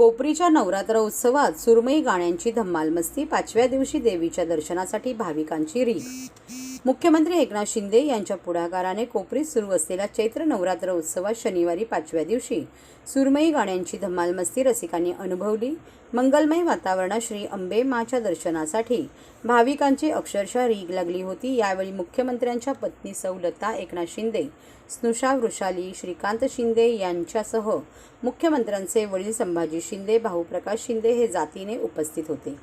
कोपरीच्या नवरात्र उत्सवात सुरमई गाण्यांची धम्माल मस्ती पाचव्या दिवशी देवीच्या दर्शनासाठी भाविकांची रीघ मुख्यमंत्री एकनाथ शिंदे यांच्या पुढाकाराने कोपरीत सुरू असलेल्या चैत्र नवरात्र उत्सवात शनिवारी पाचव्या दिवशी सुरमई गाण्यांची धमाल मस्ती रसिकांनी अनुभवली. मंगलमय वातावरणात श्री अंबे माच्या दर्शनासाठी भाविकांची अक्षरशः रीघ लागली होती. यावेळी मुख्यमंत्र्यांच्या पत्नी सौलता एकनाथ शिंदे स्नुषा वृषाली श्रीकांत शिंदे यांच्यासह मुख्यमंत्र्यांचे वडील संभाजी शिंदे भाऊ प्रकाश शिंदे हे जातीने उपस्थित होते.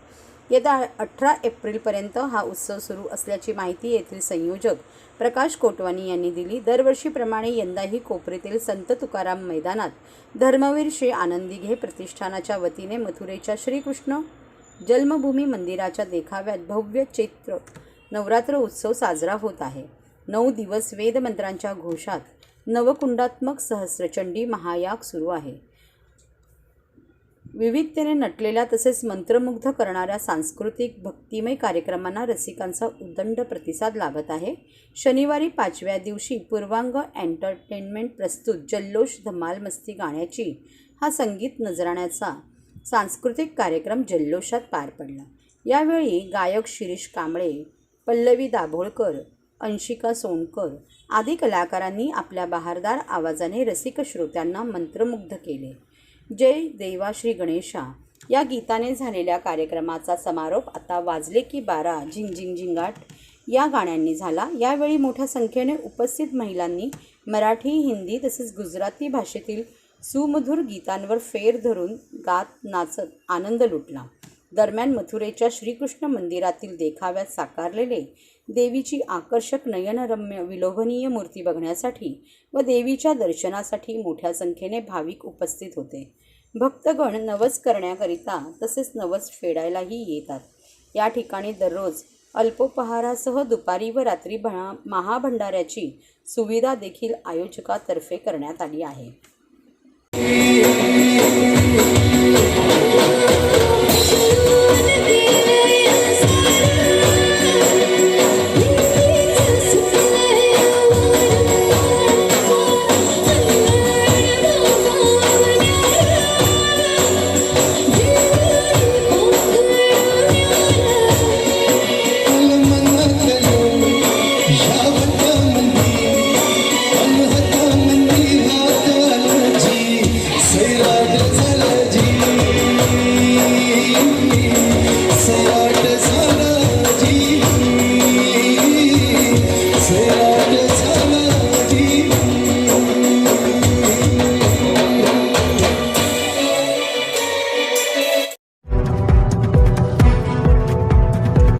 येत्या अठरा एप्रिलपर्यंत हा उत्सव सुरू असल्याची माहिती येथील संयोजक प्रकाश कोटवानी यांनी दिली. दरवर्षीप्रमाणे यंदाही कोपरीतील संत तुकाराम मैदानात धर्मवीर श्री आनंदीघे प्रतिष्ठानाच्या वतीने मथुरेच्या श्रीकृष्ण जन्मभूमी मंदिराच्या देखाव्यात भव्य चैत्र नवरात्र उत्सव साजरा होत आहे. नऊ दिवस वेदमंत्रांच्या घोषात नवकुंडात्मक सहस्रचंडी महायाग सुरू आहे. विविधतेने नटलेल्या तसेच मंत्रमुग्ध करणाऱ्या सांस्कृतिक भक्तिमय कार्यक्रमांना रसिकांचा उदंड प्रतिसाद लाभत आहे. शनिवारी पाचव्या दिवशी पूर्वांग एंटरटेनमेंट प्रस्तुत जल्लोष धमाल मस्ती गाण्याची हा संगीत नजराण्याचा सांस्कृतिक कार्यक्रम जल्लोषात पार पडला. यावेळी गायक शिरीष कांबळे पल्लवी दाभोळकर अंशिका सोनकर आदी कलाकारांनी आपल्या बहारदार आवाजाने रसिक श्रोत्यांना मंत्रमुग्ध केले. जय देवा श्री गणेशा. या गीताने झालेल्या कार्यक्रमाचा समारोप आता वाजले की बारा झिंग झिंग झिंगाट. या गाण्यांनी झाला. यावेळी मोठ्या संख्येने उपस्थित महिलांनी मराठी हिंदी तसेच गुजराती भाषेतील सुमधुर गीतांवर फेर धरून गात नाचत आनंद लुटला. दरम्यान मथुरेच्या श्रीकृष्ण मंदिरातील देखाव्यात साकारलेले देवीची आकर्षक नयनरम्य विलोभनीय मूर्ती बघण्यासाठी व देवीच्या दर्शनासाठी मोठ्या संख्येने भाविक उपस्थित होते. भक्तगण नवस करण्याकरिता तसेच नवस फेडायलाही येतात. या ठिकाणी दररोज अल्पोपहारासह दुपारी व रात्री भा महाभंडाऱ्याची सुविधा देखील आयोजकातर्फे करण्यात आली आहे.